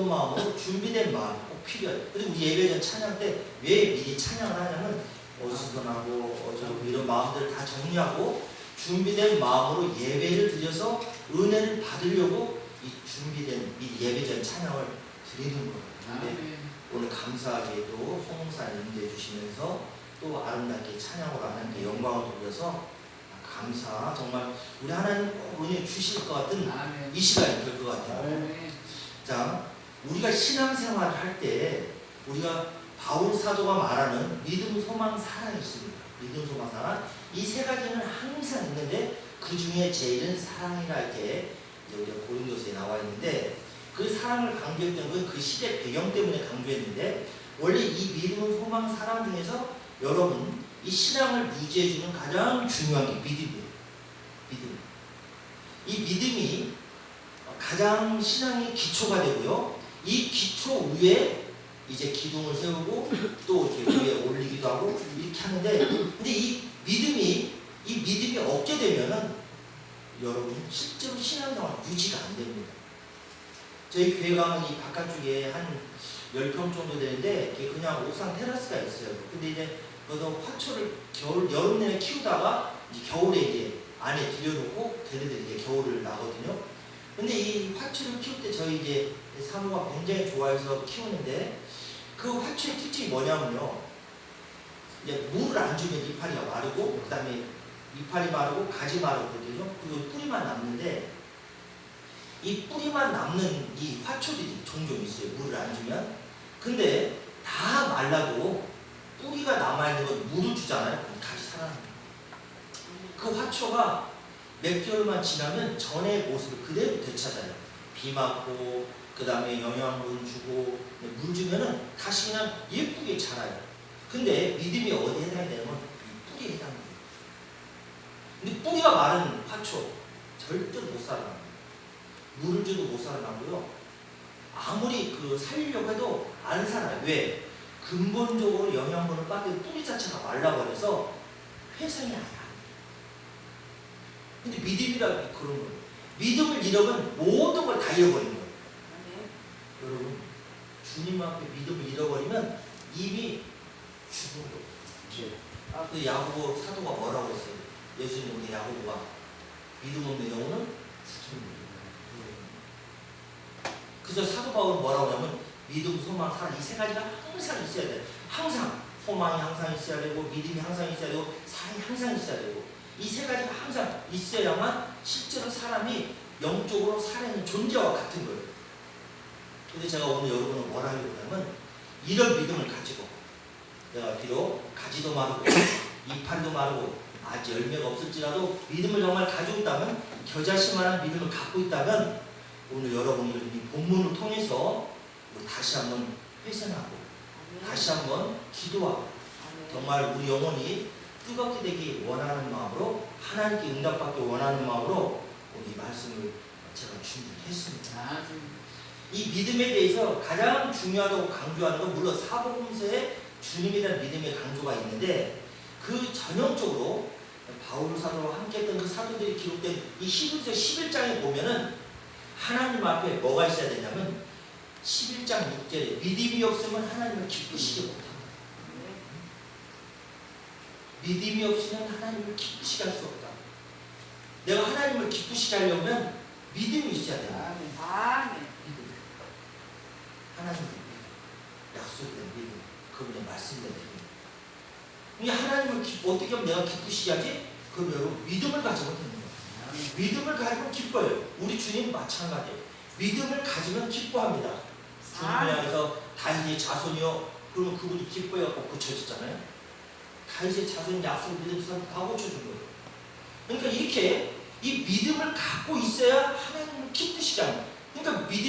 어떤 마음으로 준비된 마음이 꼭 필요해요. 그리고 우리 예배 전 찬양 때 왜 미리 찬양을 하냐면 어수선하고 어쩌고 이런 마음들을 다 정리하고 준비된 마음으로 예배를 드려서 은혜를 받으려고 이 준비된 이 예배 전 찬양을 드리는 거예요. 근데 아멘. 오늘 감사하게도 송사 인도해 주시면서 또 아름답게 찬양으로 하나님께 영광을 돌려서 감사 정말 우리 하나님 꼭 은혜 주실 것 같은 아멘. 이 시간이 될 것 같아요. 아멘. 자, 우리가 신앙생활을 할 때 우리가 바울 사도가 말하는 믿음, 소망, 사랑이 있습니다. 믿음, 소망, 사랑 이 세 가지는 항상 있는데 그 중에 제일은 사랑이라 이렇게 고린도서에 나와 있는데 그 사랑을 강조했던 건 그 시대 배경 때문에 강조했는데 원래 이 믿음, 소망, 사랑 중에서 여러분 이 신앙을 유지해주는 가장 중요한 게 믿음이에요. 믿음. 이 믿음이 가장 신앙의 기초가 되고요. 이 기초 위에 이제 기둥을 세우고 또 이렇게 위에 올리기도 하고 이렇게 하는데 근데 이 믿음이 이 믿음이 없게 되면은 여러분 실제로 신앙생활 유지가 안 됩니다. 저희 교회 가면 이 바깥쪽에 한 10평 정도 되는데 그냥 옥상 테라스가 있어요. 근데 이제 거기서 화초를 겨울 여름 내내 키우다가 이제 겨울에 이제 안에 들여놓고 걔네들이 이제 겨울을 나거든요. 근데 이 화초를 키울 때 저희 이제 사모가 굉장히 좋아해서 키우는데 그 화초의 특징이 뭐냐면요. 이제 물을 안 주면 이파리가 마르고 그다음에 이파리 마르고 가지 마르고 그러거든요. 그리고 뿌리만 남는데 이 뿌리만 남는 이 화초들이 종종 있어요. 물을 안 주면. 근데 다 말라도 뿌리가 남아있는 건 물을 주잖아요. 그럼 다시 살아납니다. 그 화초가 몇 개월만 지나면 전의 모습을 그대로 되찾아요. 비 맞고 그 다음에 영양분 주고 물 주면은 다시 그냥 예쁘게 자라요. 근데 믿음이 어디에 해당이 되냐면 이 뿌리에 해당돼요. 근데 뿌리가 마른 화초 절대로 못 살아납니다. 물을 줘도 못 살아나고요. 아무리 그 살리려고 해도 안 살아요. 왜? 근본적으로 영양분을 빠진 뿌리 자체가 말라버려서 회생이 안 해요. 근데 믿음이라는 게 그런 거예요. 믿음을 잃으면 모든 걸 다 잃어버리는 거예요. 여러분, 주님 앞에 믿음을 잃어버리면 이미 죽은 거예요. 아, 그 야고보 사도가 뭐라고 했어요? 예수님의 야고보가 믿음 없는 영혼은 죽습니다. 그래서 사도 바울은 뭐라고 하냐면 믿음, 소망, 사랑 이 세 가지가 항상 있어야 돼요. 항상 소망이 항상 있어야 되고 믿음이 항상 있어야 되고 사랑이 항상 있어야 되고 이 세 가지가 항상 있어야만 실제로 사람이 영적으로 살아있는 존재와 같은 거예요. 근데 제가 오늘 여러분을 뭐라 하려고 하냐면 이런 믿음을 가지고 내가 비록 가지도 마르고 이파리도 마르고 아직 열매가 없을지라도 믿음을 정말 가지고 있다면 겨자씨만한 믿음을 갖고 있다면 오늘 여러분이 이 본문을 통해서 다시 한번 회생하고 다시 한번 기도하고 정말 우리 영혼이 뜨겁게 되기 원하는 마음으로 하나님께 응답받기 원하는 마음으로 오늘 이 말씀을 제가 준비했습니다. 아멘. 이 믿음에 대해서 가장 중요하다고 강조하는 건 물론 사복음서에 주님에 대한 믿음의 강조가 있는데 그 전형적으로 바울 사도와 함께했던 그 사도들이 기록된 이 히브리서 11장에 보면은 하나님 앞에 뭐가 있어야 되냐면 11장 6절에 믿음이 없으면 하나님을 기쁘시게 못합니다. 믿음이 없으면 하나님을 기쁘시게 할 수 없다. 내가 하나님을 기쁘시게 하려면 믿음이 있어야 된다. 아멘. 아멘. 믿음. 하나님의 믿음. 약속된 믿음. 그분의 말씀된 믿음. 이게 하나님을 기, 어떻게 하면 내가 기쁘시게 하지? 그럼 여러분 믿음을 가지면 되는 거예요. 아멘. 믿음을 가지면 기뻐요. 우리 주님 마찬가지예요. 믿음을 가지면 기뻐합니다. 주님을. 향해서 다윗의 자손이요. 그러면 그분이 기뻐해갖고 고쳐졌잖아요. 다윗의 자손 약속 믿음에서 다 고쳐준 거예요. 그러니까 이렇게 이 믿음을 갖고 있어야 하나님을 기쁘시게 합니다. 그러니까 믿음